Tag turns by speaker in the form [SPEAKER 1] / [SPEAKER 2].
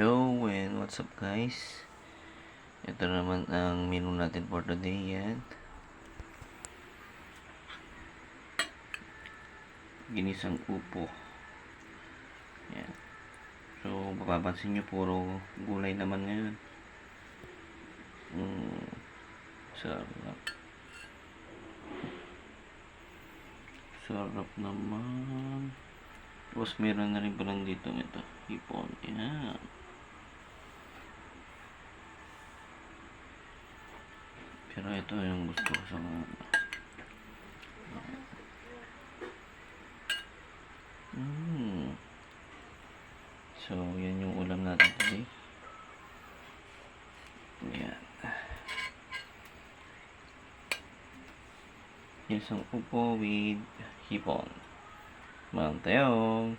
[SPEAKER 1] Yo, and what's up guys? Ito naman ang menu natin for today. Yan. Ginisang upo. Yan. So, mapapansin nyo puro gulay naman ngayon. Mm, sarap. Sarap naman. Tapos meron na rin palang dito ito. Hipon. Yan. Pero ito yung gusto ko sa mga Mm. So, yan yung ulam natin today. Yan. Isang upo with hipon. Mang tayong.